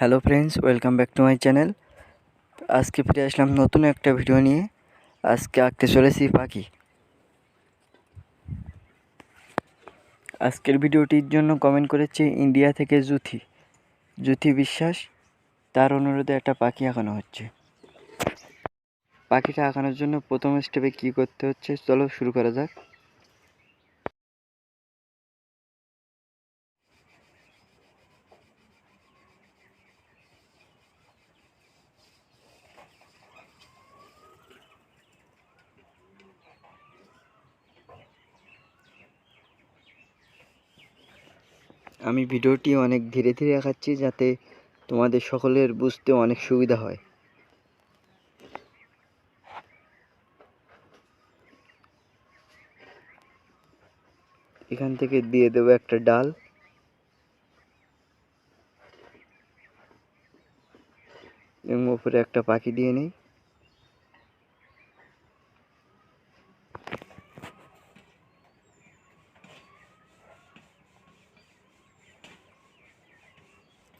Hello friends, welcome back to my channel. আজকে ফিরে আসলাম নতুন একটা ভিডিও নিয়ে। আজকে আঁকতে চলেছি পাখি। আজকের ভিডিওটির জন্য কমেন্ট করেছে ইন্ডিয়া থেকে জুথি জুথি বিশ্বাস, তার অনুরোধে একটা পাখি আঁকানো হচ্ছে। পাখিটা আঁকানোর জন্য প্রথম স্টেপে কী করতে হচ্ছে? চলো শুরু করা যাক। আমি ভিডিওটি অনেক ধীরে ধীরে দেখাচ্ছি যাতে তোমাদের সকলের বুঝতে অনেক সুবিধা হয়। এখান থেকে দিয়ে দেবো একটা ডাল। এবং উপরে একটা পাখি দিয়ে নেই।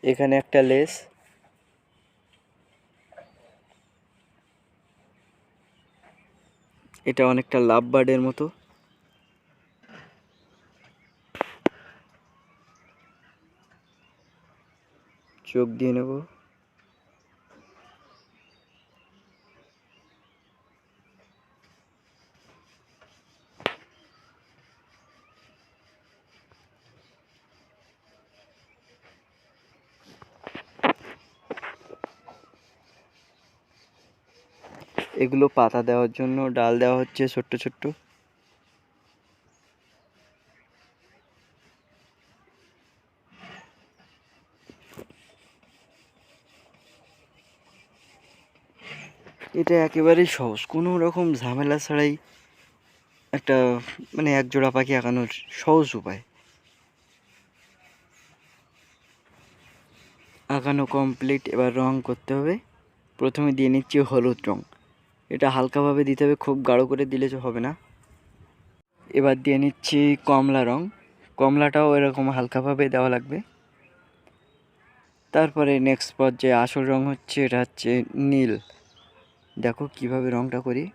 এখানে একটা লেস। এটা অনেকটা লাভ বার্ডের মতো। চোখ দিয়ে নেব। এগুলো পাতা দেওয়ার জন্য, ডাল দেওয়া হচ্ছে ছোট্ট ছোট্ট। এটা একেবারেই সহজ, কোনো রকম ঝামেলা ছাড়াই একটা মানে এক জোড়া পাখি আঁকানোর সহজ উপায়। আঁকানো কমপ্লিট এবার রং করতে হবে। প্রথমে দিয়ে নিচ্ছি হলুদ রং। এটা হালকাভাবে দিতে হবে, খুব গাঢ় করে দিলে হবে না। এবার দিয়ে নিচ্ছি কমলা রং। কমলাটাও এরকম হালকাভাবে দেওয়া লাগবে। তারপরে নেক্সট পর্যায়ে আসল রং হচ্ছে, এটা হচ্ছে নীল। দেখো কীভাবে রংটা করি।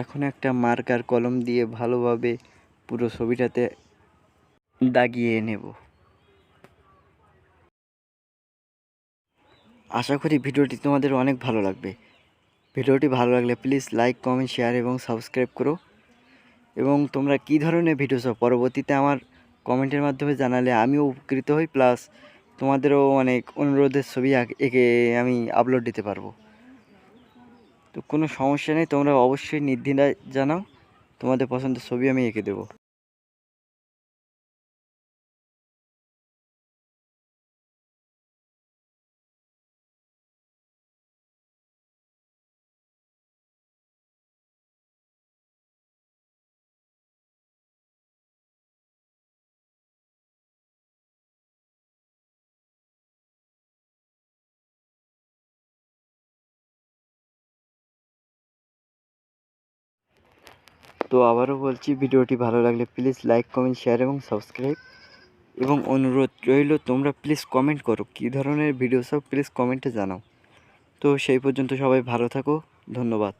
এখন একটা মার্কার কলম দিয়ে ভালোভাবে পুরো ছবিটাতে দাগিয়ে নেব। আশা করি ভিডিওটি তোমাদের অনেক ভালো লাগবে। ভিডিওটি ভালো লাগলে প্লিজ লাইক, কমেন্ট, শেয়ার এবং সাবস্ক্রাইব করো। এবং তোমরা কী ধরনের ভিডিও চাও পরবর্তীতে আমার কমেন্টের মাধ্যমে জানালে আমিও উপকৃত হই, প্লাস তোমাদেরও অনেক অনুরোধের ছবি এঁকে আমি আপলোড দিতে পারব। তো কোনো সমস্যা নেই তোমরা অবশ্যই নির্দ্বিধায় জানাও। তোমাদের পছন্দের ছবি আমি এঁকে দেবো। তো আবারও বলছি, ভিডিওটি ভালো লাগলে প্লিজ লাইক কমেন্ট শেয়ার এবং সাবস্ক্রাইব এবং অনুরোধ রইল, তোমরা প্লিজ কমেন্ট করো, কী ধরনের ভিডিও সব প্লিজ কমেন্টে জানাও। তো সেই পর্যন্ত সবাই ভালো থাকো, ধন্যবাদ।